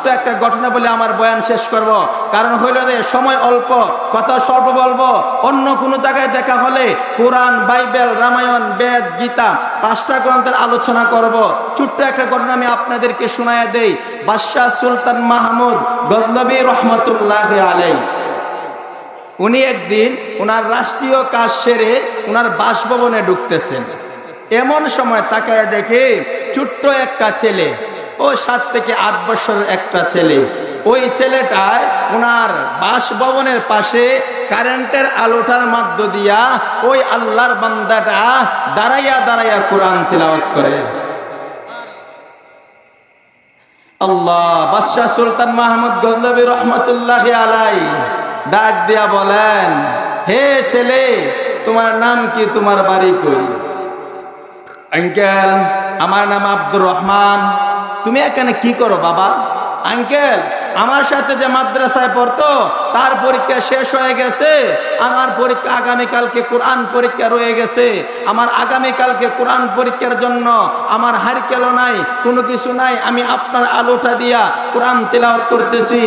ছোট্ট একটা ঘটনা বলে আমার বয়ান শেষ করব। কারণ হইল যে, সময় অল্প, কথা স্বল্প বলব। অন্য কোনো জায়গায় দেখা হলে কোরআন, বাইবেল, রামায়ণ, বেদ, গীতা, পাঁচটা গ্রন্থের আলোচনা করব। ছোট্ট একটা ঘটনা আমি আপনাদেরকে শোনায় দেই। বাদশাহ সুলতান মাহমুদ গজনবী রহমতুল্লাহ আলাই উনি একদিন ওনার রাষ্ট্রীয় কাজ সেরে ওনার বাসভবনে ঢুকতেছেন। এমন সময় তাকায় দেখে ছোট্ট একটা ছেলে ও সাত থেকে আট বছরের একটা ছেলে। ওই ছেলেটায় ওনার বাসভবনের পাশে কারেন্টের আলোটার মাধ্য দিয়া ওই আল্লাহর বান্দাটা দাঁড়াইয়া দাঁড়াইয়া কোরআন তিলাওয়াত করে। আল্লাহ, বাদশাহ সুলতান মাহমুদ গল্লবী রহমতুল্লাহ আলাই ডাক দিয়া বলেন, হে ছেলে, তোমার নাম কি, তোমার বাড়ি কই? আঙ্কেল, আমার নাম আব্দুর রহমান। তুমি এখানে কি করো, বাবা? আঙ্কেল আমার সাথে যে মাদ্রাসায় পড়তো, তার পরীক্ষা শেষ হয়ে গেছে। আমার পরীক্ষা আগামীকালকে কোরআন পরীক্ষা রয়ে গেছে। আমার আগামীকালকে কোরআন পরীক্ষার জন্য আমার হারকেলও নাই, কোনো কিছু নাই। আমি আপনার আলোটা দিয়া কোরআন তেলাওয়াত করতেছি।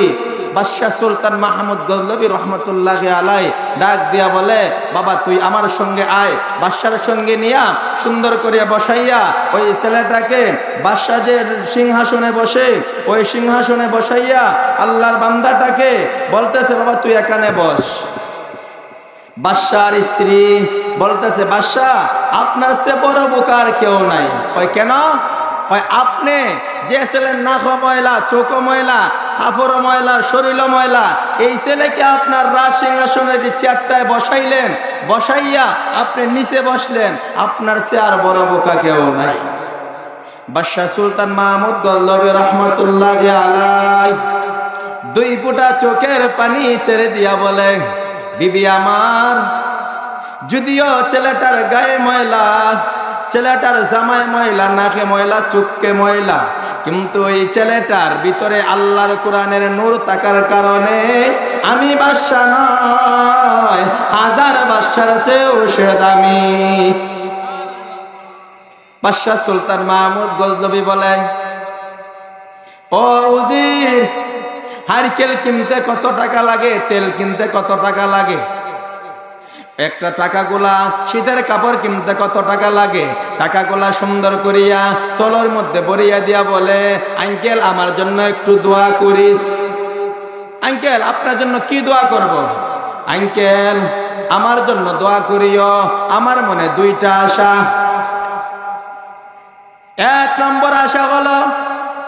বাদশাহ সুলতান মাহমুদ গল্লবী রহমতুল্লাহ আলাই ডাক দিয়া বলে, বাবা, তুই আমার সঙ্গে আয়, বাদশার সঙ্গে নিয়া, সুন্দর করিয়া বসাইয়া ওই ছেলেটাকে বাদশাহ যে সিংহাসনে বসে, ওই সিংহাসনে বসাইয়া আল্লাহর বান্দাটাকে বলতেছে, বাবা, তুই এখানে বস। বাদশার স্ত্রী বলতেছে, বাদশাহ, আপনার সে বড় বোকার কেউ নাই। কেন? হয় আপনি যে ছেলের নাক ময়লা চোখ ময়লা কাপড় ময়লা শরীর ময়লা। এই ছেলেকে আপনার রাজ সিংহাসনে যে চেয়ারটায় বসাইলেন, বসাইয়া আপনি নিচে বসলেন, আপনার আর বড় বোকা কেউ নাই। বাদশাহ সুলতান মাহমুদ গল্লবী রহমতুল্লাহ আলাই দুই ফুটা চোখের পানি ছেড়ে দিয়া বলে, বিবি আমার, যদিও ছেলেটার গায়ে ময়লা, ছেলেটার জামায় ময়লা, নাকে ময়লা, চুপকে ময়লা কিন্তু এই ছেলেটার ভিতরে আল্লাহর কোরআনের নূর থাকার কারণে আমি বাদশা নয়, হাজার বাদশার চেয়েও সে দামি বাদশাহ সুলতান মাহমুদ গজনবী বলেন, ও উজির, হারকেল কিনতে কত টাকা লাগে, তেল কিনতে কত টাকা লাগে? একটা টাকাগুলা শীতের কাপড় কিনতে কত টাকা লাগে? টাকাগুলা সুন্দর করিয়া তলর মধ্যে বরিয়া দিয়া বলে, আঙ্কেল, আমার জন্য একটু দোয়া করিস। আঙ্কেল, আপনার জন্য কি দোয়া করব। আঙ্কেল, আমার জন্য দোয়া করিও, আমার মনে দুইটা আশা। এক নম্বর আশা হলো,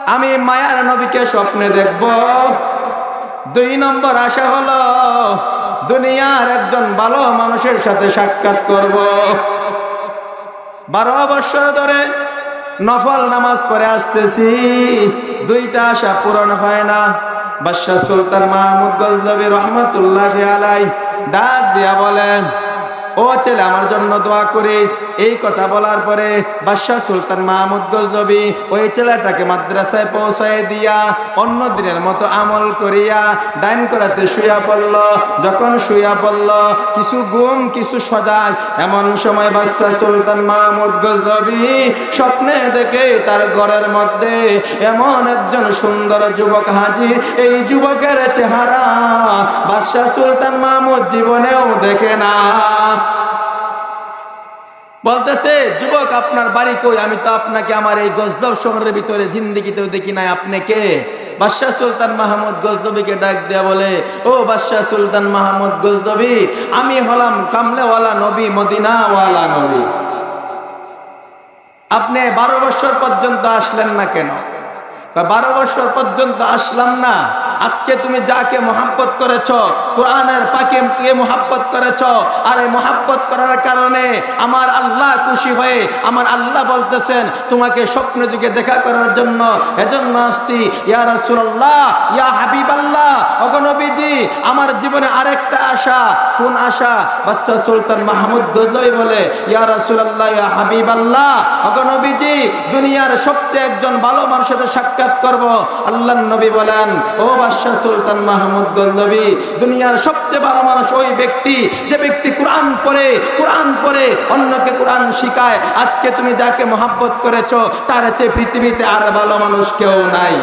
আমি মায়ার নবীকে স্বপ্নে দেখব। দুই নম্বর আশা হলো দুনিয়ার একজন ভালো মানুষের সাথে সাক্ষাৎ করব। বারো বৎসর ধরে নফল নামাজ পড়ে আসতেছি। দুইটা আশা পূরণ হয় না। বাদশাহ সুলতান মাহমুদ গজনবী রহমতুল্লাহ আলাই ডাক দিয়া বলেন ও ছেলে, আমার জন্য দোয়া করিস। এই কথা বলার পরে বাদশাহ সুলতান মাহমুদ গজনবী ওই ছেলেটাকে মাদ্রাসায় পৌঁছায় দিয়া অন্য দিনের মতো আমল করিয়া ডাইন করাতে শুয়া পড়ল। যখন শুয়া পড়ল, কিছু গুম কিছু সজাগ, এমন সময় বাদশাহ সুলতান মাহমুদ গজনবী স্বপ্নে দেখে তার ঘরের মধ্যে এমন একজন সুন্দর যুবক হাজির। এই যুবকের চেহারা বাদশাহ সুলতান মাহমুদ জীবনেও দেখে না। বলতেছে, যুবক, আপনার বাড়ি কই? আমি তো আপনাকে আমার এই গজদব শহরের ভিতরে জিন্দিগিতেও দেখি নাই। আপনি কে? বাদশাহ সুলতান মাহমুদ গজদবিকে ডাক দেয়া বলে, ও বাদশাহ সুলতান মাহমুদ গজদবি আমি হলাম কামলেওয়ালা নবী, মদিনাওয়ালা নবী। আপনি বারো বছর পর্যন্ত আসলেন না কেন? বারো বছর পর্যন্ত আসলাম না। আজকে তুমি যাকে মোহাব্বত করেছ, কোরআনের পাকে মোহাব্বত করেছ, আর এই মোহাব্বত করার কারণে আমার আল্লাহ খুশি হয়ে আমার আল্লাহ বলতেছেন, তোমাকে স্বপ্ন যুগে দেখা করার জন্য। এজন্য আসছি, ইয়া রাসূলুল্লাহ, ইয়া হাবিব আল্লাহ অগনবীজি আমার জীবনে আরেকটা আশা। কোন আশা? বাদশাহ সুলতান মাহমুদ গজনবী বলে, ইয়া রাসূলুল্লাহ, ইয়া হাবিব আল্লাহ অগনবীজি দুনিয়ার সবচেয়ে একজন ভালো মানুষের সাথে সাক্ষাৎ করব। আল্লাহ নবী বলেন, ও বাদশাহ সুলতান মাহমুদ গল্লবী, দুনিয়ার সবচেয়ে ভালো মানুষ ওই ব্যক্তি, যে ব্যক্তি কোরআন পড়ে কোরআন পড়ে, অন্যকে কোরআন শিখায়। আজকে তুমি যাকে মহাব্বত করেছ, তার চেয়ে পৃথিবীতে আর ভালো মানুষ কেউ নাই।